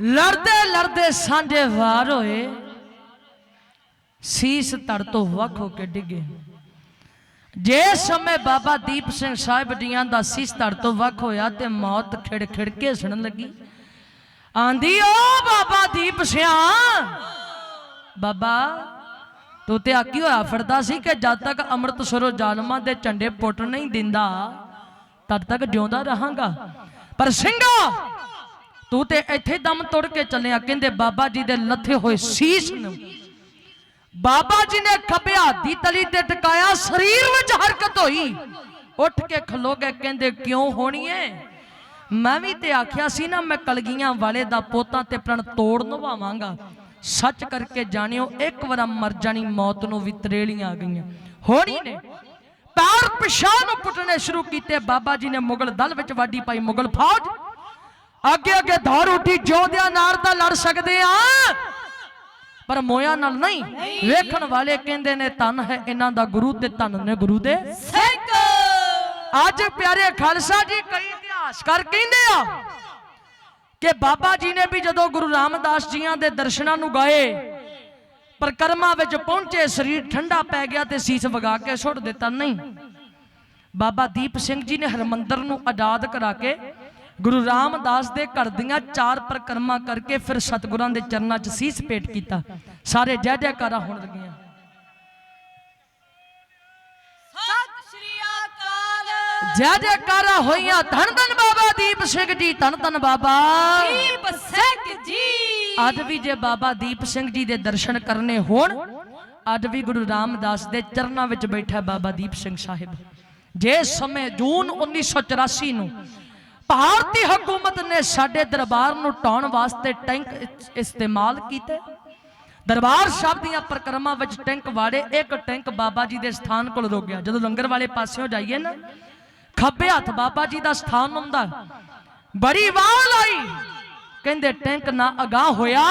ਲੜਦੇ ਲੜਦੇ ਸਾਂਝੇ ਵਾਰ ਹੋਏ। ਸੀਸ ਧੜ ਤੋਂ ਵੱਖ ਹੋ ਕੇ ਡਿੱਗੇ। ਜੇ ਸਮੇਂ ਬਾਬਾ ਦੀਪ ਸਿੰਘ ਸਾਹਿਬ ਜੀਆਂ ਦਾ ਸੀਸ ਧੜ ਤੋਂ ਵੱਖ ਹੋਇਆ ਤੇ ਮੌਤ ਖਿੜ ਖਿੜ ਕੇ ਸੁਣਨ ਲੱਗੀ। ਆਂਦੀ, ਓ ਬਾਬਾ ਦੀਪ ਸਿਆ, ਬਾਬਾ, ਤੂੰ ਤੇ ਆਕੀ ਹੋਇਆ ਫਿਰਦਾ ਸੀ ਕਿ ਜਦ ਤੱਕ ਅੰਮ੍ਰਿਤਸਰੋਂ ਜ਼ਾਲਮਾਂ ਦੇ ਝੰਡੇ ਪੁੱਟ ਨਹੀਂ ਦਿੰਦਾ, ਤਦ ਤੱਕ ਜਿਉਂਦਾ ਰਹਾਂਗਾ। ਪਰ ਸਿੰਘਾ ਤੂੰ ਤੇ ਇੱਥੇ ਦਮ ਤੋੜ ਕੇ ਚੱਲਿਆ। ਕਹਿੰਦੇ ਬਾਬਾ ਜੀ ਦੇ ਲੱਥੇ ਹੋਏ ਸੀਸ ਨੂੰ। ਬਾਬਾ ਜੀ ਨੇ ਖੱਬੇ ਹੱਥ ਦੀ ਤਲੀ ਤੇ ਟਿਕਾਇਆ, ਸਰੀਰ ਵਿੱਚ ਹਰਕਤ ਹੋਈ। ਉੱਠ ਕੇ ਖਲੋ ਗਏ, ਕਹਿੰਦੇ, ਕਿਉਂ ਹੋਣੀ ਏ? ਮੈਂ ਵੀ ਤੇ ਆਖਿਆ ਸੀ ਨਾ, ਮੈਂ ਕਲਗੀਆਂ ਵਾਲੇ ਦਾ ਪੋਤਾ ਤੇ ਪ੍ਰਣ ਤੋੜ ਨਿਭਾਵਾਂਗਾ। ਸੱਚ ਕਰਕੇ ਜਾਣਿਓ, ਇੱਕ ਵਾਰ ਮਰ ਜਾਣੀ, ਮੌਤ ਨੂੰ ਵੀ ਤਰੇਲੀਆਂ ਆ ਗਈਆਂ। ਹੋਣੀ ਨੇ। ਪੈਰ ਪਿਛਾਂ ਨੂੰ ਪੁੱਟਣੇ ਸ਼ੁਰੂ ਕੀਤੇ। ਬਾਬਾ ਜੀ ਨੇ ਮੁਗਲ ਦਲ ਵਿੱਚ ਵਾਢੀ ਪਾਈ, ਮੁਗਲ ਫੌਜ। ਅੱਗੇ ਅੱਗੇ ਦੌੜ ਉੱਠੀ ਜੋਧਿਆਂ ਨਾਲ ਤਾਂ ਲੜ ਸਕਦੇ ਆ। ਪਰ ਮੋਇਆ ਨਾਲ ਨਹੀਂ। ਵੇਖਣ ਵਾਲੇ ਕਹਿੰਦੇ ਨੇ, ਧੰਨ ਹੈ ਇਹਨਾਂ ਦਾ ਗੁਰੂ ਤੇ ਧੰਨ ਨੇ ਗੁਰੂ ਦੇ ਸਿੰਘ ਅੱਜ ਪਿਆਰੇ ਖਾਲਸਾ ਜੀ, ਕਈ ਇਤਿਹਾਸਕਾਰ ਕਹਿੰਦੇ ਆ ਕਿ ਬਾਬਾ ਜੀ ਨੇ ਵੀ ਜਦੋਂ ਗੁਰੂ ਰਾਮਦਾਸ ਜੀਆਂ ਦੇ ਦਰਸ਼ਨਾਂ ਨੂੰ ਗਏ ਪ੍ਰਕਰਮਾ ਵਿੱਚ ਪਹੁੰਚੇ, ਸਰੀਰ ਠੰਡਾ ਪੈ ਗਿਆ ਤੇ ਸੀਸ ਵਗਾ ਕੇ ਸੁੱਟ ਦਿੱਤਾ। ਨਹੀਂ। ਬਾਬਾ ਦੀਪ ਸਿੰਘ ਜੀ ਨੇ ਹਰਮੰਦਰ ਨੂੰ ਆਜ਼ਾਦ ਕਰਾ ਕੇ ਗੁਰੂ ਰਾਮਦਾਸ ਦੇ ਘਰ ਦੀਆਂ ਚਾਰ ਪ੍ਰਕਰਮਾ ਕਰਕੇ ਫਿਰ ਸਤਿਗੁਰਾਂ ਦੇ ਚਰਨਾਂ 'ਚ ਸੀਸ ਭੇਟ ਕੀਤਾ। ਸਾਰੇ ਜੈ ਜੈਕਾਰਾਂ ਹੋਣ ਲੱਗੀਆਂ। ਸਤਿ ਸ਼੍ਰੀ ਅਕਾਲ। ਜੈ ਜੈਕਾਰਾਂ ਹੋਈਆਂ ਧੰਨ ਧੰਨ ਬਾਬਾ ਦੀਪ ਸਿੰਘ ਜੀ ਧੰਨ ਧੰਨ ਬਾਬਾ। ਦੀਪ ਸਿੰਘ ਜੀ। ਅੱਜ ਵੀ ਜੇ ਬਾਬਾ ਦੀਪ ਸਿੰਘ ਜੀ ਦੇ ਦਰਸ਼ਨ ਕਰਨੇ ਹੋਣ ਅੱਜ ਵੀ ਗੁਰੂ ਰਾਮਦਾਸ ਦੇ ਚਰਨਾਂ ਵਿੱਚ ਬੈਠਾ ਬਾਬਾ ਦੀਪ ਸਿੰਘ ਸਾਹਿਬ। ਜੇ ਸਮੇਂ ਜੂਨ 1984 ਨੂੰ ਭਾਰਤੀ ਹਕੂਮਤ ਨੇ ਸਾਡੇ ਦਰਬਾਰ ਨੂੰ ਟਾਉਣ ਵਾਸਤੇ ਟੈਂਕ ਇਸਤੇਮਾਲ ਕੀਤੇ। ਦਰਬਾਰ ਸਾਹਿਬ ਦੀਆਂ ਪ੍ਰਕਰਮਾਂ ਵਿੱਚ ਟੈਂਕ ਵਾੜੇ, ਇੱਕ ਟੈਂਕ ਬਾਬਾ ਜੀ ਦੇ ਸਥਾਨ ਕੋਲ ਰੁਕ ਗਿਆ। ਜਦੋਂ ਲੰਗਰ ਵਾਲੇ ਪਾਸਿਓਂ ਜਾਈਏ ਨਾ, ਖੱਬੇ ਹੱਥ ਬਾਬਾ ਜੀ ਦਾ ਸਥਾਨ ਹੁੰਦਾ। ਬੜੀ ਵਾਲ ਆਈ। ਕਹਿੰਦੇ, ਟੈਂਕ ਨਾ ਅਗਾਹ ਹੋਇਆ,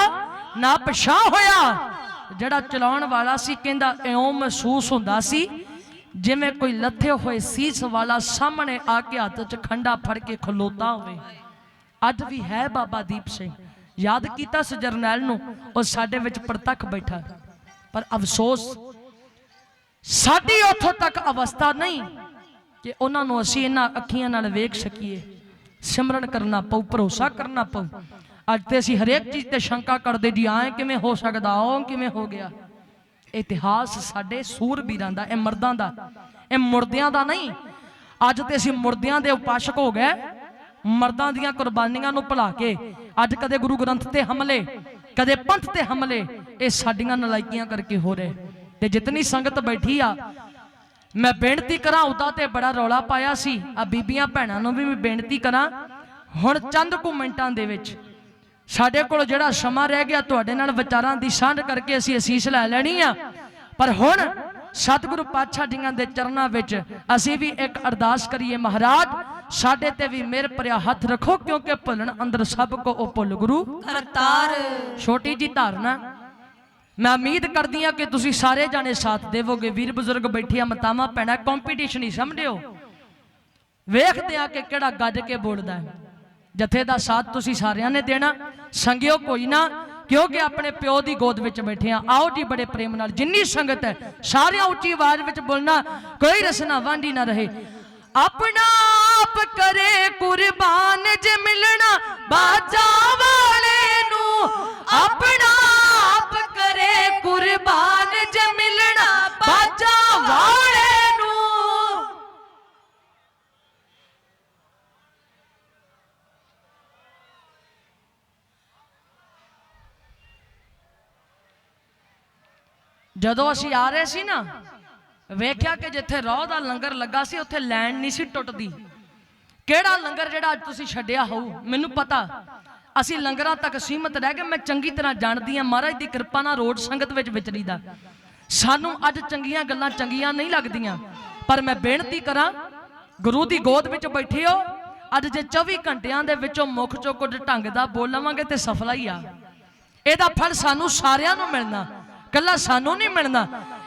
ਨਾ ਪਿਛਾਂ ਹੋਇਆ। ਜਿਹੜਾ ਚਲਾਉਣ ਵਾਲਾ ਸੀ, ਕਹਿੰਦਾ, ਇਉਂ ਮਹਿਸੂਸ ਹੁੰਦਾ ਸੀ ਜਿਵੇਂ ਕੋਈ ਲੱਥੇ ਹੋਏ ਸੀਸ ਵਾਲਾ ਸਾਹਮਣੇ ਆ ਕੇ ਹੱਥ 'ਚ ਖੰਡਾ ਫੜ ਕੇ ਖਲੋਤਾ ਹੋਵੇ। ਅੱਜ ਵੀ ਹੈ ਬਾਬਾ ਦੀਪ ਸਿੰਘ। ਯਾਦ ਕੀਤਾ ਸੀ ਜਰਨੈਲ ਨੂੰ? ਉਹ ਸਾਡੇ ਵਿੱਚ ਪ੍ਰਤੱਖ ਬੈਠਾ ਪਰ ਅਫਸੋਸ, ਸਾਡੀ ਉੱਥੋਂ ਤੱਕ ਅਵਸਥਾ ਨਹੀਂ ਕਿ ਉਹਨਾਂ ਨੂੰ ਅਸੀਂ ਇਹਨਾਂ ਅੱਖੀਆਂ ਨਾਲ ਵੇਖ ਸਕੀਏ। ਸਿਮਰਨ ਕਰਨਾ ਪਊ, ਭਰੋਸਾ ਕਰਨਾ ਪਊ। ਅੱਜ ਤੇ ਅਸੀਂ ਹਰੇਕ ਚੀਜ਼ ਤੇ ਸ਼ੰਕਾ ਕਰਦੇ ਜੀ, ਆਏ ਕਿਵੇਂ ਹੋ ਸਕਦਾ ਉਹ ਕਿਵੇਂ ਹੋ ਗਿਆ? ਇਤਿਹਾਸ ਸਾਡੇ ਸੂਰਬੀਰਾਂ ਦਾ, ਇਹ ਮਰਦਾਂ ਦਾ, ਇਹ ਮੁਰਦਿਆਂ ਦਾ ਨਹੀਂ। ਅੱਜ ਤੇ ਅਸੀਂ ਮੁਰਦਿਆਂ ਦੇ ਉਪਾਸ਼ਕ ਹੋ ਗਏ, ਮਰਦਾਂ ਦੀਆਂ ਕੁਰਬਾਨੀਆਂ ਨੂੰ ਭੁਲਾ ਕੇ, ਅੱਜ ਕਦੇ ਗੁਰੂ ਗ੍ਰੰਥ ਤੇ ਹਮਲੇ, ਕਦੇ ਪੰਥ ਤੇ ਹਮਲੇ, ਇਹ ਸਾਡੀਆਂ ਨਲਾਇਕੀਆਂ ਕਰਕੇ ਹੋ ਰਹੇ। ਤੇ ਜਿਤਨੀ ਸੰਗਤ ਬੈਠੀ ਆ, ਮੈਂ ਬੇਨਤੀ ਕਰਾਂ, ਉਹਦਾ ਤੇ ਬੜਾ ਰੌਲਾ ਪਾਇਆ ਸੀ ਆ ਬੀਬੀਆਂ ਭੈਣਾਂ ਨੂੰ ਵੀ ਮੈਂ ਬੇਨਤੀ ਕਰਾਂ, ਹੁਣ ਚੰਦ ਕੁ ਮਿੰਟਾਂ ਦੇ ਵਿੱਚ ਸਾਡੇ ਕੋਲ ਜਿਹੜਾ ਸਮਾਂ ਰਹਿ ਗਿਆ ਤੁਹਾਡੇ ਨਾਲ ਵਿਚਾਰਾਂ ਦੀ ਸਾਂਝ ਕਰਕੇ ਅਸੀਂ ਅਸੀਸ ਲੈ ਲੈਣੀ ਆ। ਪਰ ਹੁਣ ਸਤਿਗੁਰੂ ਪਾਤਸ਼ਾਹ ਜੀਆਂ ਦੇ ਚਰਨਾਂ ਵਿੱਚ ਅਸੀਂ ਵੀ ਇੱਕ ਅਰਦਾਸ ਕਰੀਏ ਮਹਾਰਾਜ ਸਾਡੇ ਤੇ ਵੀ ਮਿਹਰ ਭਰਿਆ ਹੱਥ ਰੱਖੋ ਕਿਉਂਕਿ ਭੁੱਲਣ ਅੰਦਰ ਸਭ ਕੋ ਉਹ ਭੁੱਲ ਗੁਰੂ। ਕਰਤਾਰ। ਛੋਟੀ ਜੀ ਧਾਰਨਾ। ਮੈਂ ਉਮੀਦ ਕਰਦੀ ਹਾਂ ਕਿ ਤੁਸੀਂ ਸਾਰੇ ਜਾਣੇ ਸਾਥ ਦੇਵੋਗੇ। ਵੀਰ ਬਜ਼ੁਰਗ ਬੈਠੀਆਂ ਮਤਾਵਾਂ ਪੈਣਾ ਕੰਪੀਟੀਸ਼ਨ ਹੀ ਸਮਝਿਓ। ਵੇਖਦੇ ਆ ਕਿ ਕਿਹੜਾ ਗੱਜ ਕੇ ਬੋਲਦਾ ਹੈ। ਜਥੇ ਦਾ ਸਾਥ ਤੁਸੀਂ ਸਾਰਿਆਂ ਨੇ ਦੇਣਾ। ਸੰਗਿਓ ਕੋਈ ਨਾ, ਕਿਉਂਕਿ ਆਪਣੇ ਪਿਓ ਦੀ ਗੋਦ ਵਿੱਚ ਬੈਠੇ ਆ ਆਓ ਜੀ ਬੜੇ ਪ੍ਰੇਮ ਨਾਲ, ਜਿੰਨੀ ਸੰਗਤ ਹੈ, ਸਾਰਿਆਂ ਉੱਚੀ ਆਵਾਜ਼ ਵਿੱਚ ਬੋਲਣਾ, ਕੋਈ ਰਸਨਾ ਵਾਂਢੀ ਨਾ ਰਹੇ। ਆਪਣਾ ਆਪ ਕਰੇ ਕੁਰਬਾਨ ਜੇ ਮਿਲਣਾ, ਬਾਜਾ ਵਾਲੇ ਨੂੰ। ਆਪਣਾ ਆਪ ਕਰੇ ਕੁਰਬਾਨ ਜਦੋਂ ਅਸੀਂ ਆ ਰਹੇ ਸੀ ਨਾ, ਵੇਖਿਆ ਕਿ ਜਿੱਥੇ ਰੋਹ ਦਾ ਲੰਗਰ ਲੱਗਾ ਸੀ, ਉੱਥੇ ਲੈਣ ਨਹੀਂ ਸੀ ਟੁੱਟਦੀ। ਕਿਹੜਾ ਲੰਗਰ ਜਿਹੜਾ ਅੱਜ ਤੁਸੀਂ ਛੱਡਿਆ ਹੋਊ? ਮੈਨੂੰ ਪਤਾ। ਅਸੀਂ ਲੰਗਰਾਂ ਤੱਕ ਸੀਮਤ ਰਹਿ ਗਏ। ਮੈਂ ਚੰਗੀ ਤਰ੍ਹਾਂ ਜਾਣਦੀ ਹਾਂ, ਮਹਾਰਾਜ ਦੀ ਕਿਰਪਾ ਨਾਲ ਰੋਡ ਸੰਗਤ ਵਿੱਚ ਵਿਚਰੀਦਾ। ਸਾਨੂੰ ਅੱਜ ਚੰਗੀਆਂ ਗੱਲਾਂ ਚੰਗੀਆਂ ਨਹੀਂ ਲੱਗਦੀਆਂ। ਪਰ ਮੈਂ ਬੇਨਤੀ ਕਰਾਂ, ਗੁਰੂ ਦੀ ਗੋਦ ਵਿੱਚ ਬੈਠੇ ਹੋ ਅੱਜ ਜੇ 24 ਘੰਟਿਆਂ ਦੇ ਵਿੱਚੋਂ ਮੁੱਖ ਚੋਂ ਕੁਝ ਢੰਗ ਦਾ ਬੋਲ ਲਵਾਂਗੇ ਤੇ ਸਫਲਾ ਹੀ ਆ। ਇਹਦਾ ਫਲ ਸਾਨੂੰ ਸਾਰਿਆਂ ਨੂੰ ਮਿਲਣਾ। ਕੱਲਾ ਸਾਨੂੰ ਨਹੀਂ ਮਿਲਣਾ।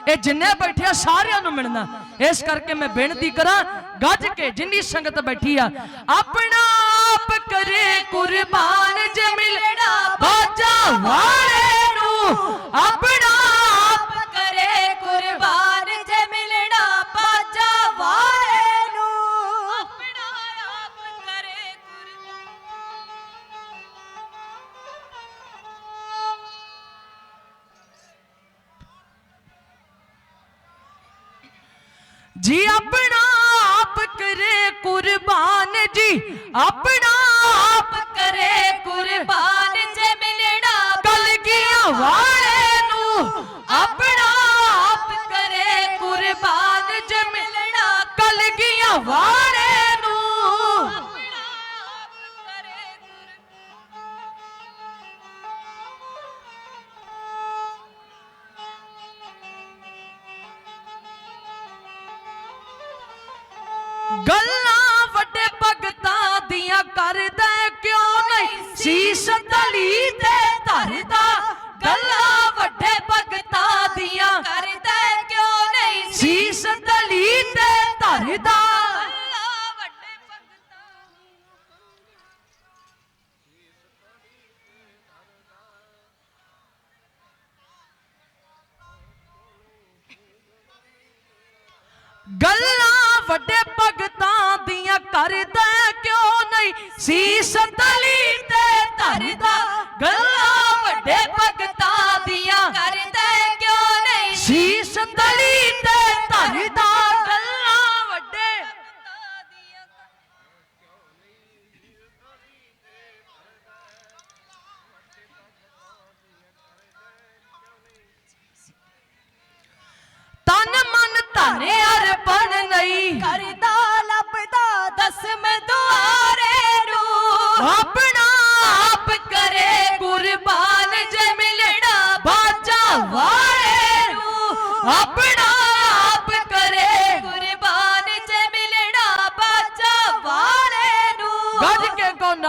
ਇਹ ਜਿੰਨੇ ਬੈਠੇ ਆ, ਸਾਰਿਆਂ ਨੂੰ ਮਿਲਣਾ। ਇਸ ਕਰਕੇ ਮੈਂ ਬੇਨਤੀ ਕਰਾਂ, ਗੱਜ ਕੇ ਜਿੰਨੀ ਸੰਗਤ ਬੈਠੀ ਆ, ਆਪਣਾ ਆਪ ਕਰੇ ਕੁਰਬਾਨ ਜੇ ਮਿਲਣਾ, ਬਾਜਾ ਵਾਲੇ ਜੀ ਆਪਣਾ ਆਪ ਕਰੇ ਕੁਰਬਾਨ ਜੀ। ਆਪਣਾ ਆਪ ਕਰੇ ਕੁਰਬਾਨ ਜੇ ਮਿਲਣਾ ਕਲਗੀਆਂ ਵਾਲੇ ਨੂੰ ਕਰਦਾ ਕਿਉਂ ਨਹੀਂ ਸੀਸ ਤਲੀ ਤੇ ਧਰਦਾ ਗੱਲਾਂ ਵੱਡੇ ਭਗਤਾਂ ਦੀਆਂ ਕਰਦਾ ਕਿਉਂ ਨਹੀਂ ਸੀਸ ਤਲੀ ਤੇ ਧਰਦਾ ਅੱਲਾ ਵੱਡੇ ਭਗਤਾਂ ਗੱਲਾਂ ਵੱਡੇ ਭਗਤਾਂ ਦੀਆਂ ਕਰਦਾ ਕਿਉਂ ਨਹੀਂ ਸੀਸ ਤਲੀ ਤੇ ਧਰਦਾ ਗੱਲਾਂ ਵੱਡੇ ਭਗਤਾਂ ਦੀਆਂ। ਕਰਦਾ ਕਿਉਂ ਨਹੀਂ? ਸੀਸ ਤਲੀ ਤੇ ਧਰਦਾ ਗੱਲਾਂ ਵੱਡੇ ਤਨ ਮਨ ਧਨ ਅਰਪਣ ਨਹੀਂ। ਕਰਦਾ ਲੱਭਦਾ ਦਸਮ ਦੁਆਰੇ